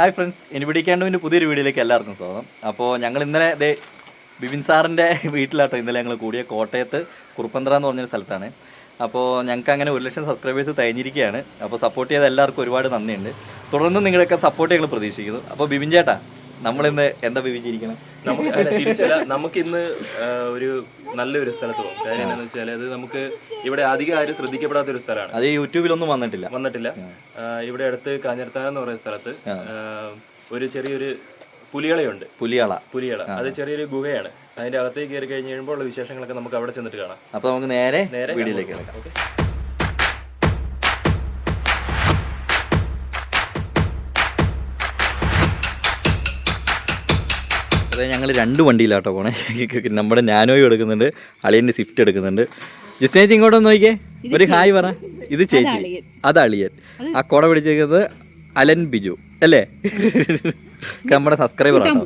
Hi friends. എനിപിടിക്കാണ്ടുവിന്റെ പുതിയൊരു വീഡിയോയിലേക്ക് എല്ലാവർക്കും സ്വാഗതം. അപ്പോൾ ഞങ്ങൾ ഇന്നലെ ദേ ബിബിൻ സാറിന്റെ വീട്ടിലാട്ടോ ഇന്നലെ ഞങ്ങൾ കൂടിയ കോട്ടയത്ത് കുറുപ്പന്തറ എന്ന് പറഞ്ഞൊരു സ്ഥലത്താണ്. അപ്പോൾ ഞങ്ങൾക്ക് അങ്ങനെ ഒരു ലക്ഷം സബ്സ്ക്രൈബേഴ്സ് തയ്ഞ്ഞിരിക്കുകയാണ് അപ്പോൾ സപ്പോർട്ട് ചെയ്ത എല്ലാവർക്കും ഒരുപാട് നന്ദിയുണ്ട്. തുടർന്ന് നിങ്ങളുടെയൊക്കെ സപ്പോർട്ട് ഞങ്ങൾ പ്രതീക്ഷിക്കുന്നു. അപ്പോൾ ബിബിൻ ചേട്ടാ നമ്മളിന്ന് എന്താ വിഭജിച്ചിരിക്കണം നമുക്ക് അല്ല, തിരിച്ചല്ല. നമുക്ക് ഇന്ന് ഒരു നല്ലൊരു സ്ഥലത്ത് പോകും കാര്യം എന്താണെന്ന് വെച്ചാൽ അത് നമുക്ക് ഇവിടെ അധികം ആരും ശ്രദ്ധിക്കപ്പെടാത്ത ഒരു സ്ഥലമാണ്. അത് യൂട്യൂബിലൊന്നും വന്നിട്ടില്ല. വന്നിട്ടില്ല. ഇവിടെ അടുത്ത് കാഞ്ഞിരത്താനം എന്ന് പറയുന്ന സ്ഥലത്ത് ഒരു ചെറിയൊരു പുലികളയുണ്ട്. പുലിയാള. പുലിയള. അത് ചെറിയൊരു ഗുഹയാണ്. അതിന്റെ അകത്തേക്ക് കയറി കഴിഞ്ഞ് കഴിയുമ്പോൾ ഉള്ള വിശേഷങ്ങളൊക്കെ നമുക്ക് അവിടെ ചെന്നിട്ട് കാണാം. അപ്പൊ നമുക്ക് നേരെ നേരെ കിടക്കാം. ഓക്കെ. അതെ ഞങ്ങൾ രണ്ട് വണ്ടിയിലാട്ടോ പോണേ. നമ്മുടെ നാനോയും എടുക്കുന്നുണ്ട് അളിയന്റെ സ്വിഫ്റ്റ് എടുക്കുന്നുണ്ട്. ജിസ്നേച്ചി ഇങ്ങോട്ടൊന്ന് നോക്കിയേ. ഒരു ഹായ് പറ. ഇത് ചേച്ചി. അത് അളിയൻ. ആ കുട പിടിച്ചേക്കുന്നത് അലൻ ബിജു അല്ലേ? നമ്മുടെ സബ്സ്ക്രൈബർ ആണോ?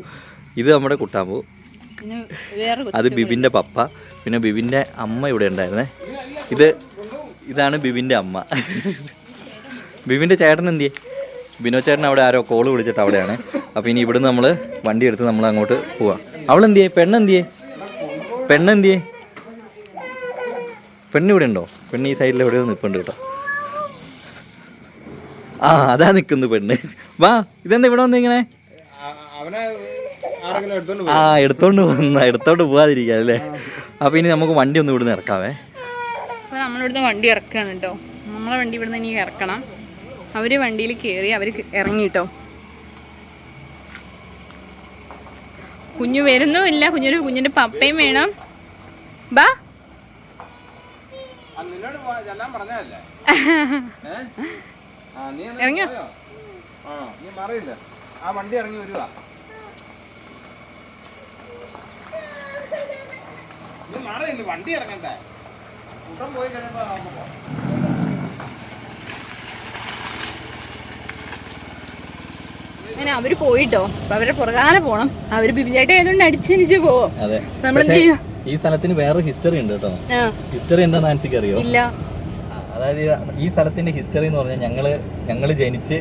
ഇത് നമ്മുടെ കുട്ടാമ്പു. അത് ബിബിന്റെ പപ്പ. പിന്നെ ബിബിന്റെ അമ്മ ഇവിടെ ഉണ്ടായിരുന്നേ. ഇത് ഇതാണ് ബിബിന്റെ അമ്മ. ബിബിന്റെ ചേട്ടൻ എന്തിയെ? ബിനോ ചേട്ടൻ അവിടെ ആരോ കോൾ വിളിച്ചിട്ട് അവിടെയാണ്. അപ്പോൾ ഇനി ഇവിടുന്ന് നമ്മൾ വണ്ടി എടുത്ത് നമ്മൾ അങ്ങോട്ട് പോവാം. അവളെന്തിയെ? പെണ്ണെന്തിയെ? പെണ്ണെന്തിയെ? പെണ്ണ് ഇവിടെ ഉണ്ടോ? പെണ്ണ് ഈ സൈഡിൽ എവിടെയോ നിൽപ്പുണ്ട് കേട്ടോ. ആ അതാ നിൽക്കുന്നു പെണ്ണ്. വാ ഇതെന്താ ഇവിടെ വന്നിങ്ങനെ ആ എടുത്തോണ്ട് പോകുന്ന എടുത്തോണ്ട് പോവാതിരിക്കാം അല്ലേ? അപ്പൊ ഇനി നമുക്ക് വണ്ടി ഒന്ന് ഇവിടുന്ന് ഇറക്കാവേ. അപ്പോൾ നമ്മളിവിടുന്ന് വണ്ടി ഇറക്കുകയാണ് കേട്ടോ. നമ്മളെ വണ്ടി ഇവിടുന്ന് ഇനി ഇറക്കണം. അവർ വണ്ടിയിൽ കയറി അവർ ഇറങ്ങി കേട്ടോ. കുഞ്ഞു വരുന്നുമില്ല. കുഞ്ഞൊരു കുഞ്ഞിന്റെ പപ്പയും വേണം. ബാ. ഇറങ്ങിയോ? നീ മാറിയില്ല? ആ വണ്ടി ഇറങ്ങി വരുവാ. നീ മാറിയില്ല? വണ്ടി ഇറങ്ങണ്ടേ? കൂട്ടം പോയി കഴിയുമ്പോ നമുക്ക് പോവാം. അങ്ങനെ അവർ പോയിട്ടോ. അപ്പൊ അവരുടെ പുറകാലെ പോണം. അവർ ബിബിചേട്ട ആയതുകൊണ്ട് അടിച്ചടിച്ച് പോവും. അതെ. നമ്മളെന്ത് പക്ഷേ ചെയ്യും ഈ സ്ഥലത്തിന് വേറെ ഹിസ്റ്ററി ഉണ്ട് കേട്ടോ. ഹിസ്റ്ററി എന്താണെന്ന് ആൻസിക്ക് അറിയോ ഇല്ല. അതായത് ഈ സ്ഥലത്തിന്റെ ഹിസ്റ്ററി എന്ന് പറഞ്ഞാൽ ഞങ്ങൾ ഞങ്ങൾ ജനിച്ച്.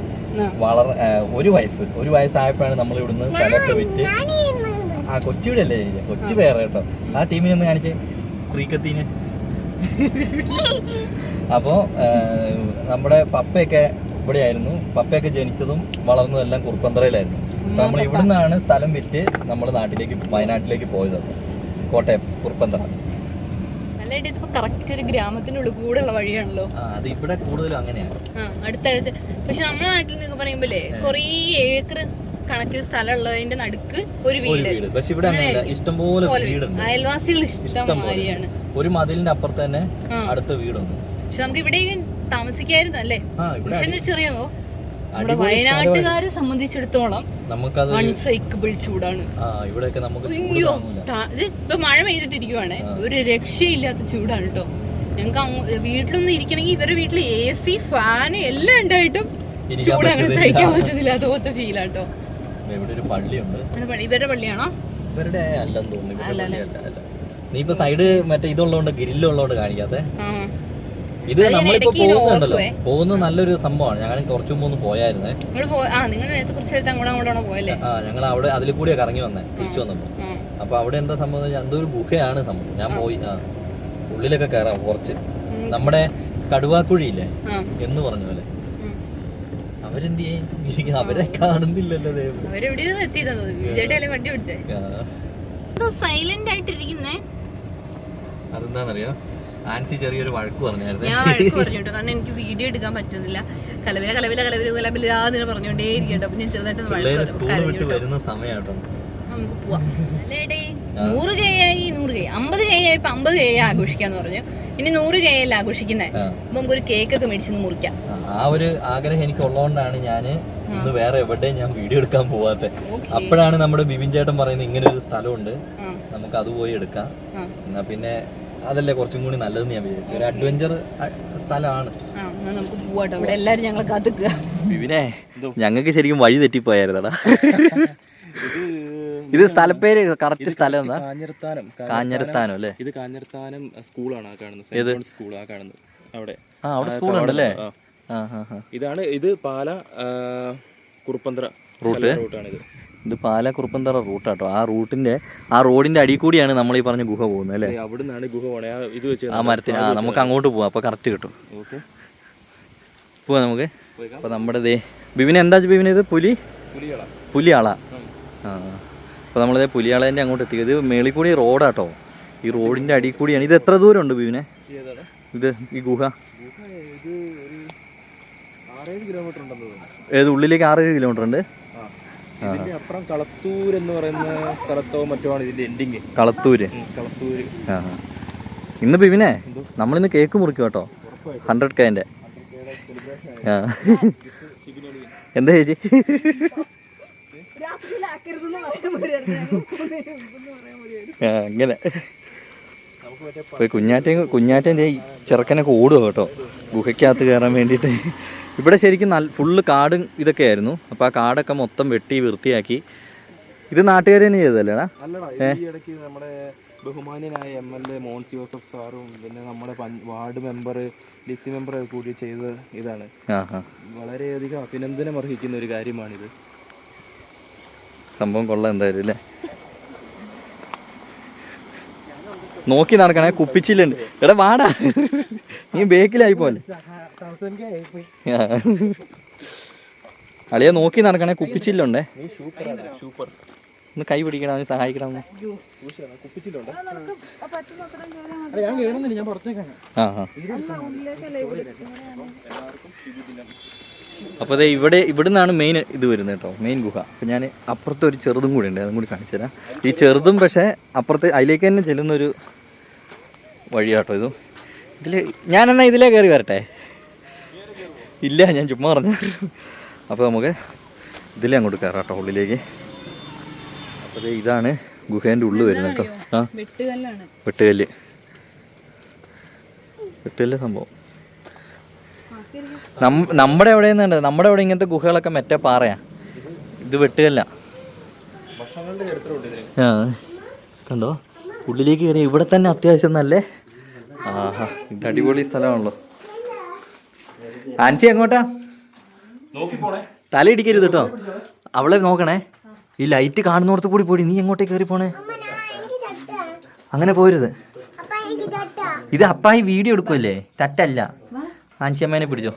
വളർ ഒരു വയസ്സ് ഒരു വയസ്സായപ്പോഴാണ് നമ്മൾ ഇവിടുന്ന് സ്ഥലമൊക്കെ വിറ്റ് ആ കൊച്ചിയുടെ അല്ലേ? കൊച്ചി വേറെ കേട്ടോ. ആ ടീമിനെ ഒന്ന് കാണിച്ചേ. ക്രിക്കത്തിന്. അപ്പോൾ നമ്മുടെ പപ്പയൊക്കെ ഇവിടെയായിരുന്നു. പപ്പയൊക്കെ ജനിച്ചതും വളർന്നതും എല്ലാം കുറുപ്പന്തറയിലായിരുന്നു. അപ്പൊ നമ്മൾ ഇവിടുന്നാണ് സ്ഥലം വിറ്റ് നമ്മൾ നാട്ടിലേക്ക് വയനാട്ടിലേക്ക് പോയത്. കോട്ടയം കുറുപ്പന്തറ. കറക്റ്റ് ഒരു ഗ്രാമത്തിനുള്ളിൽ കൂടെ ഉള്ള വഴിയാണല്ലോ അത് ഇവിടെ കൂടുതലും അങ്ങനെയാണ് അടുത്തടുത്ത്. പക്ഷെ നമ്മുടെ നാട്ടിൽ നിന്ന് പറയുമ്പോലേ കൊറേ ഏക്കർ കണക്കിന് സ്ഥലമുള്ളതിന്റെ നടുക്ക് ഒരു വീട്. പക്ഷെ ഇവിടെ ഇഷ്ടംപോലെ അയൽവാസികൾ ഇഷ്ടം ഇഷ്ടം ഒരു മതിലിന്റെ അപ്പുറത്ത് തന്നെ അടുത്ത വീടുണ്ട്. പക്ഷെ നമുക്ക് ഇവിടെ താമസിക്കായിരുന്നു അല്ലേ? ചെറിയോ പക്ഷെ ചെറിയാമോ നമ്മുടെ വയനാട്ടുകാരെ സംബന്ധിച്ചിടത്തോളം അൺസൈക്കബിൾ ചൂടാണ്. അയ്യോ. ഇപ്പൊ മഴ പെയ്തിട്ടിരിക്കുവാണ്. ഒരു രക്ഷയില്ലാത്ത ചൂടാണ് കേട്ടോ ഞങ്ങൾക്ക് വീട്ടിലൊന്നും ഇരിക്കണമെങ്കിൽ ഇവരുടെ വീട്ടിൽ എ സി ഫാന് എല്ലാം ഉണ്ടായിട്ടും ചൂട് അങ്ങനെ സഹിക്കാൻ പറ്റുന്നില്ല അതുപോലത്തെ അത് പള്ളി ഇവരുടെ പള്ളിയാണോ? ഇവരുടെ അല്ലെന്ന് തോന്നുന്നു. നീ ഇപ്പൊ സൈഡ് മറ്റേ ഇതുള്ളതുകൊണ്ട് ഗ്രില്ലുള്ളതുകൊണ്ട് കാണിക്കാത്തെ. ഇത് നമ്മളിപ്പോ പോകുന്നുണ്ടല്ലോ. പോകുന്നത് പോകുന്ന നല്ലൊരു സംഭവമാണ്. ഞങ്ങൾ കുറച്ചു മുമ്പ് പോയായിരുന്നു. ആ ഞങ്ങൾ അവിടെ അതിൽ കൂടിയാ കറങ്ങി വന്നേ തിരിച്ചു വന്നപ്പോ. അപ്പൊ അവിടെ എന്താ സംഭവം എന്തോ ഒരു ഗുഹയാണ് സംഭവം. ഞാൻ പോയി ആ ഉള്ളിലൊക്കെ കയറാം കുറച്ച്. നമ്മുടെ കടുവാക്കുഴിയില്ലേ? എന്ന് പറഞ്ഞ പോലെ. അവരെന്ത് ചെയ്യും? അവരെ കാണുന്നില്ലല്ലോ സൈലന്റ് ആയിട്ടിരിക്കുന്നേ. അതെന്താണെന്നറിയോ ആൻസി ചെറിയൊരു വഴക്ക് പറഞ്ഞായിരുന്നു. ഞാൻ വഴക്ക് പറഞ്ഞു കേട്ടോ കാരണം എനിക്ക് വീഡിയോ എടുക്കാൻ പറ്റുന്നില്ല. കലവില കലവില കലവില കലവില എന്ന് പറഞ്ഞോണ്ടേ ഇരിക്കട്ടോ അപ്പൊ ഞാൻ ചെറുതായിട്ട് വഴക്ക് വരുന്ന സമയാട്ടോ. നമുക്ക് പോവാം. അല്ലേടേ നൂറ് കെ ആയി നൂറ് കെ അമ്പത് കെ ആയി ഇപ്പൊ അമ്പത് കെ ആഘോഷിക്കാന്ന് പറഞ്ഞു. ഇനി നൂറ് കെ അല്ല ആഘോഷിക്കുന്നേ. അപ്പൊ നമുക്കൊരു കേക്ക് ഒക്കെ മേടിച്ചൊന്ന് മുറിക്കാം. ആ, ഒരു ആഗ്രഹം എനിക്ക് ഉള്ളതുകൊണ്ടാണ് ഞാൻ ഇന്ന് വേറെ എവിടെയും ഞാൻ വീഡിയോ എടുക്കാൻ പോവാത്തെ. അപ്പോഴാണ് നമ്മുടെ ബിബിൻ ചേട്ടൻ പറയുന്നത് ഇങ്ങനെ ഒരു സ്ഥലമുണ്ട് നമുക്ക് അത് പോയി എടുക്കാം. എന്നാ പിന്നെ അതല്ലേ കുറച്ചും കൂടി നല്ലതെന്ന് ഞാൻ വിചാരിച്ചു. ഒരു അഡ്വഞ്ചർ സ്ഥലമാണ്. ആ നമുക്ക് പോവാട്ടോ. ഇവിടെ എല്ലാരും കാത്തുക്കുക ഞങ്ങൾക്ക് ശരിക്കും വഴി തെറ്റിപ്പോയായിരുന്നടാ. ഇത് സ്ഥലപ്പേര് കറക്റ്റ് സ്ഥലം എന്താ? കാഞ്ഞിരത്താനം. കാഞ്ഞിരത്താനം. അല്ലേ? ഇത് കാഞ്ഞിരത്താനം സ്കൂളാണ് ആ കാണുന്നത്. സ്കൂൾ ആ കാണുന്നത്. അവിടെ. ആ അവിടെ സ്കൂളുണ്ട് അല്ലേ? ആ. ആ ആ ഇതാണ് ഇത് പാല കുറുപ്പന്ത്ര കുറുപ്പന്തറ റൂട്ട്? റൂട്ടാണ് ഇത് പാല കുറുപ്പന്തറ റൂട്ടാട്ടോ ആ റൂട്ടിന്റെ ആ റോഡിന്റെ അടി കൂടിയാണ് നമ്മൾ ഈ പറഞ്ഞ ഗുഹ പോകുന്നത് അല്ലേ? അവിടെ നിന്നാണ് ഗുഹ പോണേ. ഇത് വെച്ച് ആ മരത്തിന് ആ നമുക്ക് അങ്ങോട്ട് പോവാം. അപ്പോൾ കറക്റ്റ് കിട്ടും. ഓക്കെ. പോവാം നമുക്ക്. അപ്പൊ അപ്പോൾ നമ്മുടെ ദേ ബിബിന് എന്താ ബിബിന് ഇത്? പുലി? പുലിയാള. ആ അപ്പോൾ നമ്മളിത് പുലിയാളേന്റെ അങ്ങോട്ട് എത്തി. ഇത് മേളിൽ കൂടി റോഡാട്ടോ. ഈ റോഡിന്റെ അടിയിൽ കൂടിയാണ്. ഇത് എത്ര ദൂരമുണ്ട് ബിബിനെ ഇത് ഈ ഗുഹ? ഇത് ഏത് ഉള്ളിലേക്ക് ആറേഴ് കിലോമീറ്റർ ഉണ്ട്? ഇതിന്റെ അപ്പുറം കളത്തൂർ എന്ന് പറയുന്ന സ്ഥലത്തോ മറ്റോ ആണ് ഇതിന്റെ എൻഡിങ് കളത്തൂര്. കളത്തൂര്. ഇന്ന് ബിബിനെ നമ്മളിന്ന് കേക്ക് മുറിക്കും കേട്ടോ. ഹൺഡ്രഡ് കൈന്റെ ആ എന്താ ചേച്ചി? അങ്ങനെ. കുഞ്ഞാറ്റയും ദേ ഈ ചെറുക്കനൊക്കെ ഓടുക കേട്ടോ. ഗുഹയ്ക്കകത്ത് കയറാൻ വേണ്ടിയിട്ട്. ഇവിടെ ശരിക്കും നല്ല ഫുള്ള് കാടും ഇതൊക്കെ ആയിരുന്നു. അപ്പോൾ ആ കാടൊക്കെ മൊത്തം വെട്ടി വൃത്തിയാക്കി. ഇത് നാട്ടുകാർ തന്നെ ചെയ്തല്ലേടാ ഇടയ്ക്ക് നമ്മുടെ ബഹുമാന്യനായ M L A Mons Joseph സാറും പിന്നെ നമ്മുടെ വാർഡ് മെമ്പർ ഡിസി മെമ്പർ കൂടി ചെയ്ത ഇതാണ്. വളരെയധികം അഭിനന്ദനം അർഹിക്കുന്ന ഒരു കാര്യമാണിത്. സംഭവം കൊള്ളാം എന്തായാലും അല്ലേ? നോക്കി നടക്കണേ കുപ്പിച്ചില്ലുണ്ട്. എടാ വാടാ. നീ ബേക്കിലായി പോലെ. അളിയെ നോക്കി നടക്കണേ കുപ്പിച്ചില്ലുണ്ടേ. സൂപ്പർ സൂപ്പർ ഒന്ന് കൈ പിടിക്കണം അവന് സഹായിക്കണം. അപ്പൊ കുപ്പിച്ചിട്ടുണ്ട് ഞാൻ കേറുന്നില്ല ഞാൻ പുറത്തേക്കാണ്. ആ ആ. അപ്പോൾ അതെ ഇവിടെ ഇവിടുന്നാണ് മെയിൻ ഇത് വരുന്നത് കേട്ടോ മെയിൻ ഗുഹ. അപ്പൊ ഞാൻ അപ്പുറത്തെ ഒരു ചെറുതും കൂടി ഉണ്ട് അതും കൂടി കാണിച്ചു തരാം. ഈ ചെറുതും പക്ഷെ അപ്പുറത്തെ അതിലേക്ക് തന്നെ ചെല്ലുന്ന ഒരു വഴിയാട്ടോ ഇതും. ഇതിൽ ഞാനെന്നാ ഇതിലേ കയറി വരട്ടെ? ഇല്ല ഞാൻ ചുമ്മാ പറഞ്ഞു. അപ്പോൾ നമുക്ക് ഇതിലേ അങ്ങോട്ട് കയറാം കേട്ടോ ഉള്ളിലേക്ക് അപ്പോൾ ഇതാണ് ഗുഹേന്റെ ഉള്ളിൽ വരുന്നത് കേട്ടോ. ആ. വെട്ടുകല്ല്. വെട്ടുകല്ല് സംഭവം. നം- നമ്മുടെ എവിടെ നിന്നുണ്ട് നമ്മുടെ അവിടെ ഇങ്ങനത്തെ ഗുഹകളൊക്കെ മറ്റേ പാറയാ. ഇത് വെട്ടുകല്ല. ആ. കണ്ടോ? ഉള്ളിലേക്ക് കയറി ഇവിടെ തന്നെ അത്യാവശ്യം നല്ലേ? ആഹാ ഇത് അടിപൊളി സ്ഥലമാണല്ലോ. ആൻസി എങ്ങോട്ടാ നോക്കി പോണേ തല ഇടിക്കരുത് കേട്ടോ അവളെ നോക്കണേ. ഈ ലൈറ്റ് കാണുന്നോർത്ത് കൂടി പോടി നീ എങ്ങോട്ടേ കയറി പോണേ? അങ്ങനെ പോരുത്. ഇത് അപ്പായി വീഡിയോ എടുക്കുമല്ലേ തട്ടല്ല. ആൻസിയമ്മേനെ പിടിച്ചോ.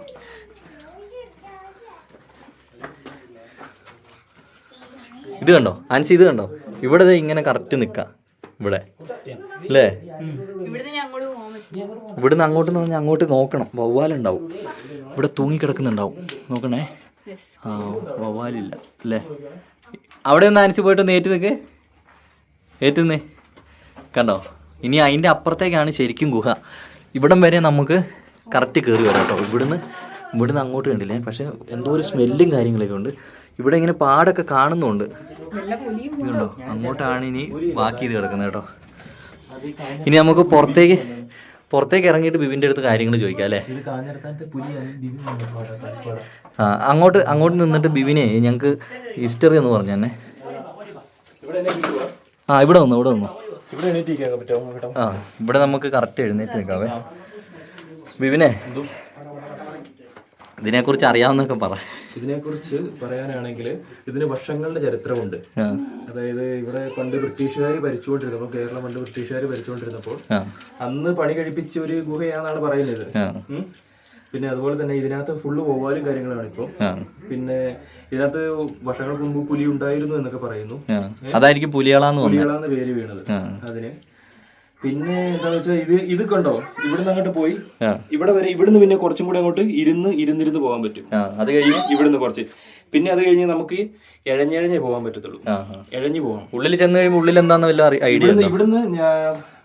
ഇത് കണ്ടോ? ആൻസി ഇത് കണ്ടോ? ഇവിടെ ഇങ്ങനെ കറക്റ്റ് നിൽക്കാം ഇവിടെ. അല്ലേ ഇവിടുന്ന് അങ്ങോട്ട് എന്ന് പറഞ്ഞാൽ അങ്ങോട്ട് നോക്കണം. വവ്വാലുണ്ടാവും. ഇവിടെ തൂങ്ങിക്കിടക്കുന്നുണ്ടാവും. നോക്കണേ. ആ വവ്വാലില്ല. അല്ലേ? അവിടെ ഒന്ന് അനച്ച് പോയിട്ട് ഒന്ന് ഏറ്റു നിൽക്ക് ഏറ്റുന്നേ കണ്ടോ? ഇനി അതിന്റെ അപ്പുറത്തേക്കാണ് ശരിക്കും ഗുഹ. ഇവിടം വരെ നമുക്ക് കറക്റ്റ് കയറി വരാം കേട്ടോ. ഇവിടുന്ന് ഇവിടുന്ന് അങ്ങോട്ട് കണ്ടില്ലേ? പക്ഷേ എന്തോ ഒരു സ്മെല്ലും കാര്യങ്ങളൊക്കെ ഉണ്ട്. ഇവിടെ ഇങ്ങനെ പാടൊക്കെ കാണുന്നുണ്ട്. ഇതുണ്ടോ? അങ്ങോട്ടാണ് ഇനി ബാക്കി ഇത് കിടക്കുന്നത് കേട്ടോ. ഇനി നമുക്ക് പുറത്തേക്ക് പുറത്തേക്ക് ഇറങ്ങിയിട്ട് ബിബിന്റെ അടുത്ത് കാര്യങ്ങൾ ചോദിക്കാം അല്ലേ? ആ അങ്ങോട്ട് അങ്ങോട്ട് നിന്നിട്ട് ബിബിനെ ഞങ്ങൾക്ക് ഹിസ്റ്ററി എന്ന് പറഞ്ഞു തന്നെ. ആ ഇവിടെ വന്നു ഇവിടെ വന്നു. ആ ഇവിടെ നമുക്ക് കറക്റ്റ് എഴുന്നേറ്റ് നിൽക്കാവേ ബിബിനെ ഇതിനെക്കുറിച്ച് അറിയാവുന്നൊക്കെ പറ. ഇതിനെക്കുറിച്ച് പറയാനാണെങ്കിൽ ഇതിന് വർഷങ്ങളുടെ ചരിത്രമുണ്ട്. അതായത് ഇവിടെ പണ്ട് ബ്രിട്ടീഷുകാർ ഭരിച്ചുകൊണ്ടിരുന്നപ്പോൾ കേരളം പണ്ട് ബ്രിട്ടീഷുകാർ ഭരിച്ചുകൊണ്ടിരുന്നപ്പോൾ അന്ന് പണി കഴിപ്പിച്ച ഒരു ഗുഹയാണെന്നാണ് പറയുന്നത്. പിന്നെ അതുപോലെ തന്നെ ഇതിനകത്ത് ഫുള്ള് വവ്വാലും കാര്യങ്ങളാണ് ഇപ്പോൾ ആ. പിന്നെ ഇതിനകത്ത് വർഷങ്ങൾക്ക് മുമ്പ് പുലി ഉണ്ടായിരുന്നു എന്നൊക്കെ പറയുന്നു. അതായിരിക്കും പുലികളാന്ന് പുലികളാന്ന് പേര് വീണത്. അതിന് പിന്നെ എന്താ വെച്ചാൽ ഇത് ഇത് കണ്ടോ? ഇവിടുന്ന് അങ്ങോട്ട് പോയി. ഇവിടെ വരെ ഇവിടുന്ന് പിന്നെ കുറച്ചും കൂടെ അങ്ങോട്ട് ഇരുന്ന് ഇരുന്നിരുന്ന് പോകാൻ പറ്റും. അത് കഴിഞ്ഞ് ഇവിടുന്ന് കുറച്ച്. പിന്നെ അത് കഴിഞ്ഞ് നമുക്ക് എഴഞ്ഞഴഞ്ഞേ പോകാൻ പറ്റത്തുള്ളൂ. ഇഴഞ്ഞു പോകാം ഉള്ളിൽ ചെന്ന് കഴിയുമ്പോൾ ഉള്ളിൽ എന്താന്ന് വല്ല ഐഡിയ ഇവിടുന്ന്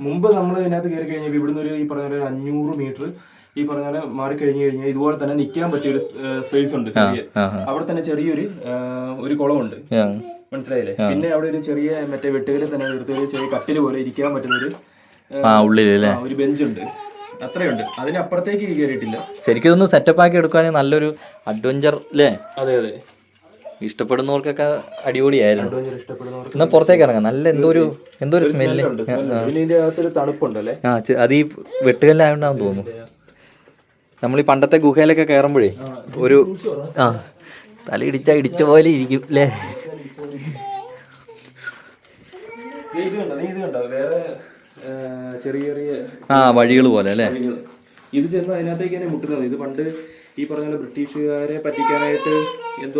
മുമ്പ് നമ്മൾ ഇതിനകത്ത് കയറി കഴിഞ്ഞപ്പോൾ ഇവിടുന്ന് ഒരു ഈ പറഞ്ഞ ഒരു അഞ്ഞൂറ് മീറ്റർ ഈ പറഞ്ഞ പോലെ മാറി കഴിഞ്ഞു കഴിഞ്ഞാൽ ഇതുപോലെ തന്നെ നിൽക്കാൻ പറ്റിയ ഒരു സ്പേസ് ഉണ്ട് ചെറിയ. അവിടെ തന്നെ ചെറിയൊരു ഒരു കുളമുണ്ട്. മനസ്സിലായില്ലേ? പിന്നെ അവിടെ ഒരു ചെറിയ മറ്റേ വെട്ടുകളിൽ തന്നെ എടുത്ത് ഒരു ചെറിയ കട്ടിൽ പോലെ ഇരിക്കാൻ പറ്റുന്ന ഒരു ആ, ആ, ഒരു ബെഞ്ച് ഉണ്ട് അത്രയുണ്ട്. അതിനപ്പുറത്തേക്ക് കയറിയിട്ടില്ല ശരിക്കും ഇതൊന്ന് സെറ്റപ്പ് ആക്കി എടുക്കുകയാണെങ്കിൽ നല്ലൊരു അഡ്വഞ്ചർ അല്ലേ അതെ അതെ. ഇഷ്ടപ്പെടുന്നവർക്കൊക്കെ അടിപൊളിയായിരുന്നു. എന്നാ പുറത്തേക്ക് ഇറങ്ങാം. നല്ല എന്തോ ഒരു എന്തോ ഒരു സ്മെല്ല് തണുപ്പുണ്ടല്ലേ? ആ അത് ഈ വെട്ടുകല്ലായോണ്ടാന്ന് തോന്നുന്നു. നമ്മൾ ഈ പണ്ടത്തെ ഗുഹയിലൊക്കെ കയറുമ്പോഴേ ഒരു ആ തല ഇടിച്ച ഇടിച്ച പോലെ ഇരിക്കും അല്ലേ വേറെ ചെറിയ ചെറിയ ആ വഴികൾ പോലെ അല്ലേ? ഇത് ചെന്ന് അതിനകത്തേക്ക് തന്നെ മുട്ടുന്നത് ഇത് പണ്ട് ഈ പറഞ്ഞ ബ്രിട്ടീഷുകാരെ പറ്റിക്കാനായിട്ട് എന്തോ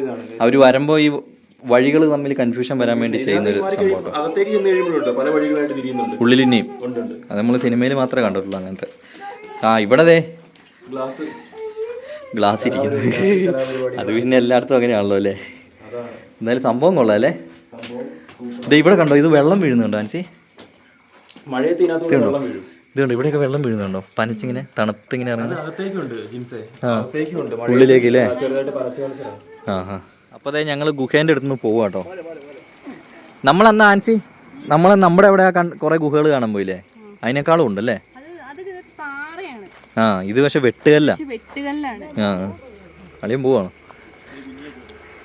ഇതാണ്. അവർ വരുമ്പോൾ ഈ വഴികൾ തമ്മിൽ കൺഫ്യൂഷൻ വരാൻ വേണ്ടി ചെയ്യുന്ന ഒരു സംഭവം അകത്തേക്ക് ചെന്ന് കഴിയുമ്പോഴുണ്ടോ പല വഴികളായിട്ട് തിരിയുന്നുണ്ട്. അത് നമ്മൾ സിനിമയിൽ മാത്രമേ കണ്ടിട്ടുള്ളൂ അങ്ങനത്തെ. ആ ഇവിടെ ഗ്ലാസ്. ഗ്ലാസ് ഇരിക്കുന്നത് അത് പിന്നെ എല്ലായിടത്തും അങ്ങനെയാണല്ലോ അല്ലേ? എന്തായാലും സംഭവം കൊള്ളാം അല്ലേ? ഇവിടെ കണ്ടോ? ഇത് വെള്ളം വീഴുന്നുണ്ടോ ആൻസി? മഴയത്ത് ഇതിനകത്ത് വെള്ളം വീഴും. ഇതുണ്ട്? ഇവിടെയൊക്കെ വെള്ളം വീഴുന്നുണ്ടോ? പനിച്ചിങ്ങനെ തണുത്തിങ്ങനെ ഇറങ്ങി? അകത്തേക്കുണ്ട് ജിംസേ അകത്തേക്കുണ്ട് മഴ ഉള്ളിലേക്ക് അല്ലേ ആ ആ അപ്പോൾ അതെ ഞങ്ങൾ ഗുഹേന്റെ അടുത്ത് നിന്ന് പോവാ കേട്ടോ നമ്മളന്ന് ആൻസി? നമ്മൾ നമ്മുടെ അവിടെ കുറേ ഗുഹകൾ കാണാൻ പോയില്ലേ? അതിനേക്കാളും ഉണ്ടല്ലേ? അത് അത് പാറയാണ്. ആ ഇത് പക്ഷെ വെട്ടുകല്ല. അളിയും ആ. പോവാണ്?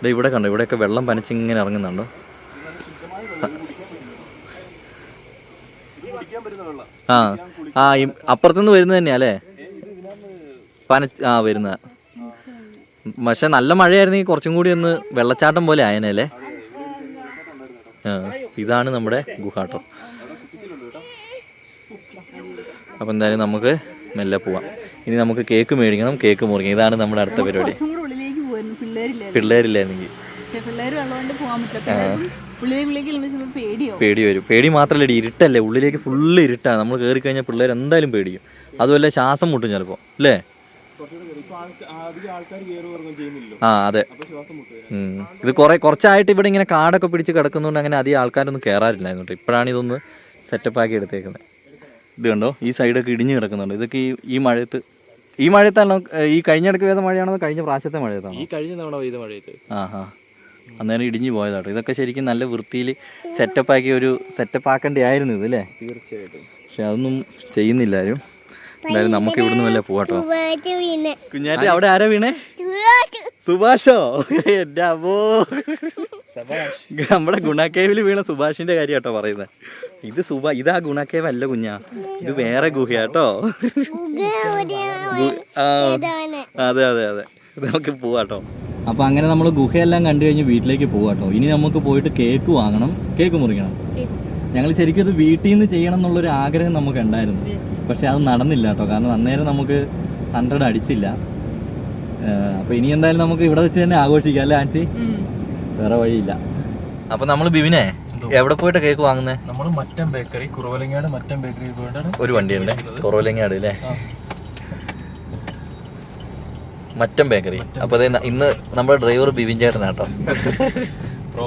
ദേ ഇവിടെ കണ്ടോ ഇവിടെയൊക്കെ വെള്ളം പനിച്ചിങ്ങനെ ഇറങ്ങുന്നുണ്ടോ? ആ ആ അപ്പുറത്തുനിന്ന് വരുന്നത് തന്നെയാ അല്ലേ? പന ആ വരുന്ന പക്ഷെ നല്ല മഴയായിരുന്നെങ്കിൽ കുറച്ചും കൂടി ഒന്ന് വെള്ളച്ചാട്ടം പോലെ ആയനല്ലേ അല്ലേ? ഇതാണ് നമ്മുടെ ഗുഹാട്ടം. അപ്പൊ എന്തായാലും നമുക്ക് മെല്ലെ പോവാം. ഇനി നമുക്ക് കേക്ക് മേടിക്കണം കേക്ക് മുറിക്കണം. ഇതാണ് നമ്മുടെ അടുത്ത പരിപാടി. കുറച്ചും കൂടെ ഉള്ളിലേക്ക് പോയിരുന്നു പിള്ളേരില്ലായിരുന്നു. പിള്ളേരില്ലായിരുന്നെങ്കിൽ. പിള്ളേർ പോകാൻ പറ്റില്ല. പേടി വരും. പേടി മാത്രമല്ല ഇരുട്ടല്ലേ? ഉള്ളിലേക്ക് ഫുള്ള് ഇരുട്ടാണ് നമ്മൾ കയറി കഴിഞ്ഞാൽ പിള്ളേർ എന്തായാലും പേടിക്കും അതുമല്ല ശ്വാസം മുട്ടും ചിലപ്പോ അല്ലേ? ആ അതെ. ഇത് കുറെ കുറച്ചായിട്ട് ഇവിടെ ഇങ്ങനെ കാടൊക്കെ പിടിച്ച് കിടക്കുന്നതുകൊണ്ട് അങ്ങനെ അധികം ആൾക്കാരൊന്നും കയറാറില്ലായിരുന്നു കേട്ടോ. ഇപ്പോഴാണ് ഇതൊന്ന് സെറ്റപ്പ് ആക്കി എടുത്തേക്കുന്നത്. ഇത് കണ്ടോ? ഈ സൈഡൊക്കെ ഇടിഞ്ഞ് കിടക്കുന്നുണ്ട്. ഇതൊക്കെ ഈ ഈ മഴയത്ത് ഈ മഴയത്താണോ ഈ ഈ കഴിഞ്ഞിടക്ക് പെയ്ത മഴയാണോ? കഴിഞ്ഞ പ്രാവശ്യത്തെ മഴയത്താണോ? ഈ കഴിഞ്ഞ തവണ പെയ്ത മഴയത്ത്. ആ ഹാ അന്നേരം ഇടിഞ്ഞു പോയതാട്ടോ. ഇതൊക്കെ ശരിക്കും നല്ല വൃത്തിയിൽ സെറ്റപ്പ് ആക്കിയ ഒരു സെറ്റപ്പ് ആക്കേണ്ടിയായിരുന്നു ഇത് അല്ലേ? തീർച്ചയായിട്ടും. പക്ഷെ അതൊന്നും ചെയ്യുന്നില്ല ആരും. എന്തായാലും നമുക്ക് ഇവിടുന്ന് വല്ല പോവാട്ടോ കുഞ്ഞാറ്റ അവിടെ ആരാ വീണേ? സുഭാഷോ? എന്റെ അബോ. നമ്മുടെ ഗുണക്കേവിൽ വീണ സുഭാഷിന്റെ കാര്യം കേട്ടോ പറയുന്നത് ഇത് സുഭാ ഇതാ ഗുണക്കേവ് അല്ല കുഞ്ഞാ. ഇത് വേറെ ഗുഹയാട്ടോ അതെ അതെ അതെ. നമുക്ക് പോവാട്ടോ അപ്പൊ അങ്ങനെ നമ്മൾ ഗുഹയെല്ലാം കണ്ടു കഴിഞ്ഞ് വീട്ടിലേക്ക് പോവാട്ടോ ഇനി നമുക്ക് പോയിട്ട് കേക്ക് വാങ്ങണം. കേക്ക് മുറിക്കണം. ഞങ്ങൾ ശരിക്കും ഇത് വീട്ടിൽ നിന്ന് ചെയ്യണം എന്നുള്ളൊരു ആഗ്രഹം നമുക്ക് ഉണ്ടായിരുന്നു പക്ഷെ അത് നടന്നില്ല കേട്ടോ കാരണം അന്നേരം നമുക്ക് ഹൺഡ്രഡ് അടിച്ചില്ല. അപ്പോൾ ഇനി എന്തായാലും നമുക്ക് ഇവിടെ വെച്ച് തന്നെ ആഘോഷിക്കാം അല്ലേ ആൻസി? വേറെ വഴിയില്ല. അപ്പോൾ നമ്മൾ ബിബിനെ എവിടെ പോയിട്ട് കേക്ക് വാങ്ങുന്നത് നമ്മൾ മറ്റം ബേക്കറി കുറവലങ്ങാട് മറ്റം ബേക്കറി പോയിട്ടാണ് ഒരു വണ്ടിയുണ്ട്. കുറവലങ്ങാട് അല്ലേ മറ്റം ബേക്കറി അപ്പൊ ദേ ഇന്ന് നമ്മുടെ ഡ്രൈവർ ബിബിൻ ചേട്ടനാട്ടോ. പ്രോ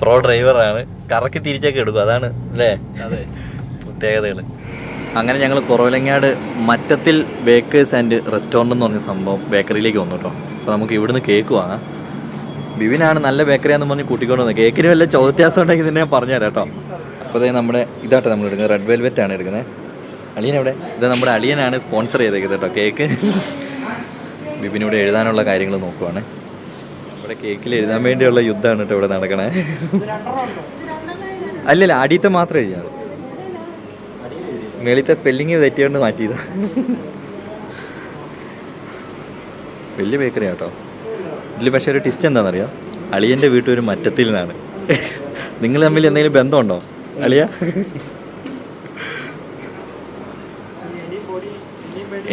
പ്രോ ഡ്രൈവറാണ് കറക്കി തിരിച്ചൊക്കെ എടുക്കും. അതാണ് അല്ലേ അതെ. പ്രത്യേകതകൾ അങ്ങനെ ഞങ്ങൾ കുറവിലങ്ങാട് മറ്റത്തിൽ ബേക്കേഴ്സ് ആൻഡ് റെസ്റ്റോറന്റ് എന്ന് പറഞ്ഞ സംഭവം ബേക്കറിയിലേക്ക് വന്നു കേട്ടോ അപ്പോൾ നമുക്ക് ഇവിടുന്ന് കേക്ക് വാങ്ങാം. ബിബിനാണ് നല്ല ബേക്കറിയാന്ന് പറഞ്ഞ് കൂട്ടിക്കൊണ്ട് വന്നത്. കേക്കിന് വല്ല ചോദ്യത്യാസം ഉണ്ടെങ്കിൽ തന്നെ ഞാൻ പറഞ്ഞുതരാം കേട്ടോ അപ്പോൾ അതായത് നമ്മുടെ ഇതാട്ടോ നമ്മൾ എടുക്കുന്നത്. റെഡ് വെൽവെറ്റ് ആണ് എടുക്കുന്നത്. അളിയൻ എവിടെ? ഇത് നമ്മുടെ അളിയനാണ് സ്പോൺസർ ചെയ്തേക്കുന്നത് കേട്ടോ കേക്ക് ബിബിനിവിടെ എഴുതാനുള്ള കാര്യങ്ങൾ നോക്കുവാണ്. ഇവിടെ കേക്കിൽ എഴുതാൻ വേണ്ടിയുള്ള യുദ്ധമാണ് കേട്ടോ ഇവിടെ നടക്കണേ. അല്ലല്ല അടിയത്തെ മാത്രം എഴുതിയാൽ മേളിത്തെ സ്പെല്ലിങ് തെറ്റിയോണ്ട് മാറ്റിയതാ. വലിയ ബേക്കറി കേട്ടോ. ഇതിൽ പക്ഷേ ഒരു ടിസ്റ്റ് എന്താണെന്നറിയോ? അളിയന്റെ വീട്ടിൽ ഒരു മറ്റത്തിൽ നിന്നാണ്. നിങ്ങൾ തമ്മിൽ എന്തെങ്കിലും ബന്ധമുണ്ടോ? അളിയ?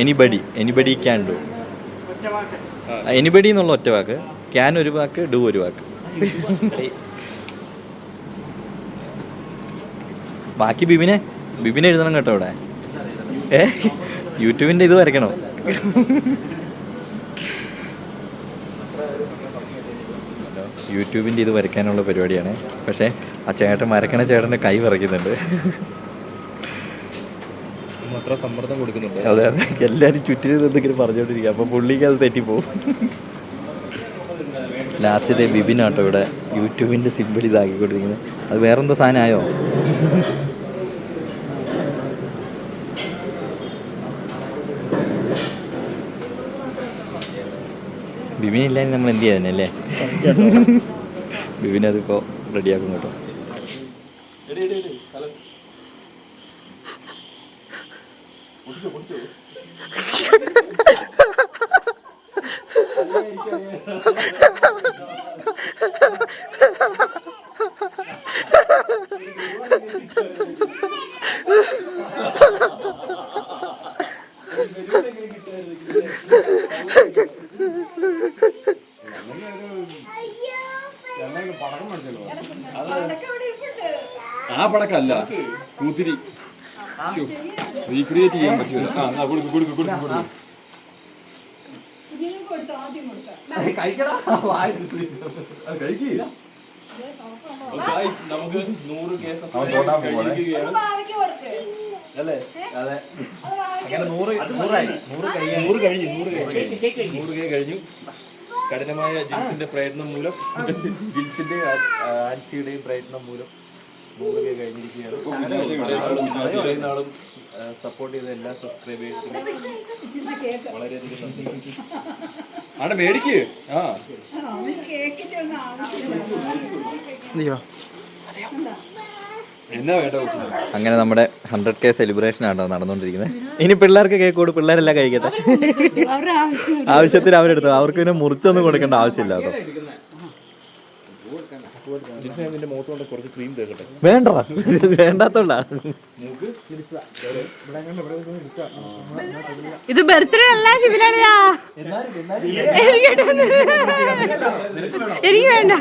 Anybody anybody can do anybody എന്നുള്ള ഒറ്റ വാക്ക് ക്യാൻ ഒരു വാക്ക് ഡു ഒരു വാക്ക്. ബാക്കി ബിബിനെ ബിബിനെ എഴുതണം കേട്ടോ ഇവിടെ ഏ? യൂട്യൂബിന്റെ ഇത് വരയ്ക്കണോ. യൂട്യൂബിന്റെ ഇത് വരയ്ക്കാനുള്ള പരിപാടിയാണ്. പക്ഷേ ആ ചേട്ടൻ വരക്കണ ചേട്ടന്റെ കൈ വിറയ്ക്കുന്നുണ്ട്. അത്ര സമ്മർദ്ദം കൊടുക്കുന്നുണ്ട്. അതെ അതെ. എല്ലാവരും ചുറ്റിനും എന്തെങ്കിലും പറഞ്ഞുകൊണ്ടിരിക്കുക. അപ്പോൾ പുള്ളിക്ക് അത് തെറ്റിപ്പോവും. ലാസ്റ്റ് ബിബിനാട്ടോ ഇവിടെ യൂട്യൂബിന്റെ സിമ്പിൾ ഇതാക്കിക്കൊണ്ടിരിക്കുന്നത്. അത് വേറെന്തോ സാധനമായോ? ബിബിനില്ലാതെ നമ്മൾ എന്ത് ചെയ്യാനല്ലേ ബിബിനതിപ്പോൾ റെഡിയാക്കും കേട്ടോ പടക്കം മേടിച്ചല്ലോ ആ പടക്കല്ല കൂത്തിരി റീക്രിയേറ്റ് ചെയ്യാൻ പറ്റൂല ആ കൊടുക്കും കൊടുക്കും കൊടുക്കും കൊടുക്ക്. കഴിക്കടാ. അത് കഴിക്കില്ല നമുക്ക് നൂറ് കേസ് അല്ലേ? അതെ. അങ്ങനെ നൂറ് നൂറായി. നൂറ് കഴിഞ്ഞു. നൂറ് കഴിഞ്ഞു. നൂറ് കഴിഞ്ഞു. നൂറ് കേ കഴിഞ്ഞു. കഠിനമായ ജിൻസിന്റെ പ്രയത്നം മൂലം. ജിൽസിന്റെ ആൻസിയുടെയും പ്രയത്നം മൂലം. നൂറ് കെ കഴിഞ്ഞിരിക്കുകയാണ്. അങ്ങനെ ഇത്രയും നാളും സപ്പോർട്ട് ചെയ്ത എല്ലാ സബ്സ്ക്രൈബേഴ്സിനും വളരെയധികം നന്ദി ആണ് മേടിക്ക്. ആ. എന്നാ വേണ്ട അങ്ങനെ നമ്മുടെ ഹൺഡ്രഡ് കെ സെലിബ്രേഷൻ ആണോ നടന്നുകൊണ്ടിരിക്കുന്നത്? ഇനി പിള്ളേർക്ക് കേക്ക് കൊടു പിള്ളേരെല്ലാം കഴിക്കട്ടെ? ആവശ്യത്തിന് അവരെടുത്തു? അവർക്ക് പിന്നെ മുറിച്ചൊന്നും കൊടുക്കേണ്ട ആവശ്യമില്ല കേട്ടോ. മുഖത്ത് കൊണ്ട് കുറച്ച് ക്രീം തേക്കട്ടെ. വേണ്ട വേണ്ടാത്തോണ്ടാ. ഇത് ബർത്ത്ഡേ അല്ല ശിവലാളിയാ എനിക്ക് വേണ്ട.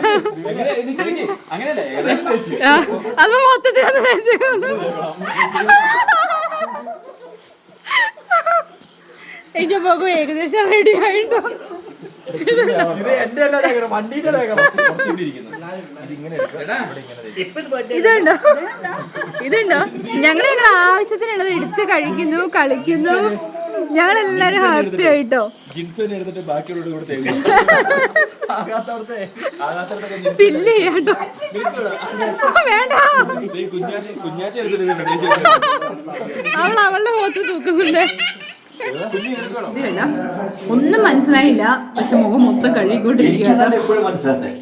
അത് മൊത്തത്തിൽ. എന്റെ മുഖം ഏകദേശം റെഡി ആയിട്ടോ ഇതുണ്ടോ? ഇതുണ്ടോ? ഞങ്ങൾ ഞങ്ങൾ ആവശ്യത്തിനുള്ളത് എടുത്ത് കഴിക്കുന്നു കളിക്കുന്നു. ഞങ്ങൾ എല്ലാരും ഹാപ്പി ആയിട്ടോ? ഫില്ല് ചെയ്യാട്ടോ. വേണ്ട. അവൾ അവളുടെ മുഖത്ത് തൂക്കുന്നുണ്ട്. ഒന്നും മനസ്സിലായില്ല. പക്ഷെ മുഖം മൊത്തം കഴുകിക്കൊണ്ടിരിക്കുക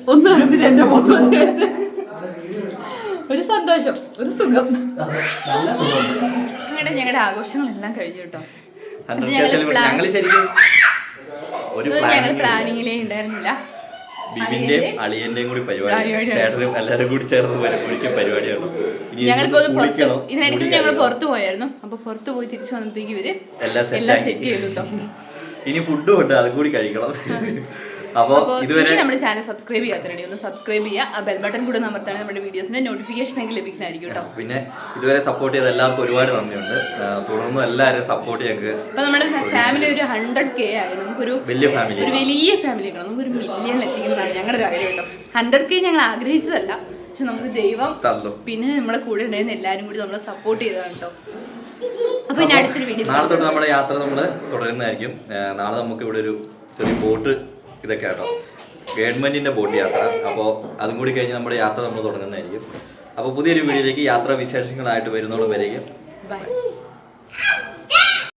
ഒന്ന് ഒരു സന്തോഷം ഒരു സുഖം. ഞങ്ങളുടെ ഞങ്ങളുടെ ആഘോഷങ്ങളെല്ലാം കഴിഞ്ഞു കേട്ടോ. ഞങ്ങൾ പ്ലാനിങ്ങിലേ ഉണ്ടായിരുന്നില്ല. ബിബിന്റെയും അളിയന്റെയും കൂടി പരിപാടി. ചേട്ടനും എല്ലാരും കൂടി ചേർന്ന് വരുമ്പോഴേക്കും പരിപാടിയാണ്. ഇനി ഞങ്ങളിപ്പോ ഇതിനിടയ്ക്ക് ഞങ്ങൾ പുറത്തു പോയായിരുന്നു. അപ്പൊ പുറത്തു പോയി തിരിച്ചു വന്നപ്പോഴത്തേക്ക് ഇവർ എല്ലാം സെറ്റ് ചെയ്തു ഇനി ഫുഡും ഉണ്ട് അതും കൂടി കഴിക്കണം. അപ്പൊ അപ്പൊ ഇതുവരെ നമ്മുടെ ചാനൽ സബ്സ്ക്രൈബ് ചെയ്യാത്തവരുണ്ട് ഒന്ന് സബ്സ്ക്രൈബ് ചെയ്യുക. ആ ബെൽ ബട്ടൺ കൂടെ അമർത്താണ് നമ്മുടെ വീഡിയോസിന്റെ നോട്ടിഫിക്കേഷൻ എങ്കിൽ ലഭിക്കുന്നതായിരിക്കും കേട്ടോ. പിന്നെ ഇതുവരെ സപ്പോർട്ട് ചെയ്ത എല്ലാവർക്കും ഒരുപാട് നന്ദിയുണ്ട്. തുടർന്നും എല്ലാവരും സപ്പോർട്ട് ചെയ്യുക ഇപ്പൊ നമ്മുടെ ഫാമിലി ഒരു ഹൺഡ്രഡ് കെ ആയി. നമുക്കൊരു വലിയ ഫാമിലി ഒരു വലിയ ഫാമിലി ആക്കണം. നമുക്കൊരു മില്യൺ എത്തിക്കുന്നതാണ് ഞങ്ങളുടെ ഒരു ആഗ്രഹം കേട്ടോ. ഹൺഡ്രഡ് കെ ഞങ്ങൾ ആഗ്രഹിച്ചതല്ല. പക്ഷെ നമുക്ക് ദൈവം തന്നു. പിന്നെ നമ്മളെ കൂടെ ഉണ്ടായിരുന്ന എല്ലാവരും കൂടി നമ്മളെ സപ്പോർട്ട് ചെയ്തതാണ് കേട്ടോ. അപ്പൊ ഇനി അടുത്തൊരു വീഡിയോ നാളെ തൊട്ട് നമ്മുടെ യാത്ര നമ്മൾ തുടരുന്നതായിരിക്കും. നാളെ നമുക്ക് ഇവിടെ ഒരു ചെറിയ ബോട്ട് ഇതൊക്കെ കേട്ടോ ഗവൺമെന്റിന്റെ ബോട്ട് യാത്ര. അപ്പോൾ അതും കൂടി കഴിഞ്ഞ് നമ്മുടെ യാത്ര നമ്മൾ തുടങ്ങുന്നതായിരിക്കും. അപ്പോൾ പുതിയൊരു വീഡിയോയിലേക്ക് യാത്രാ വിശേഷങ്ങളായിട്ട് വരുന്നോളം വരികയും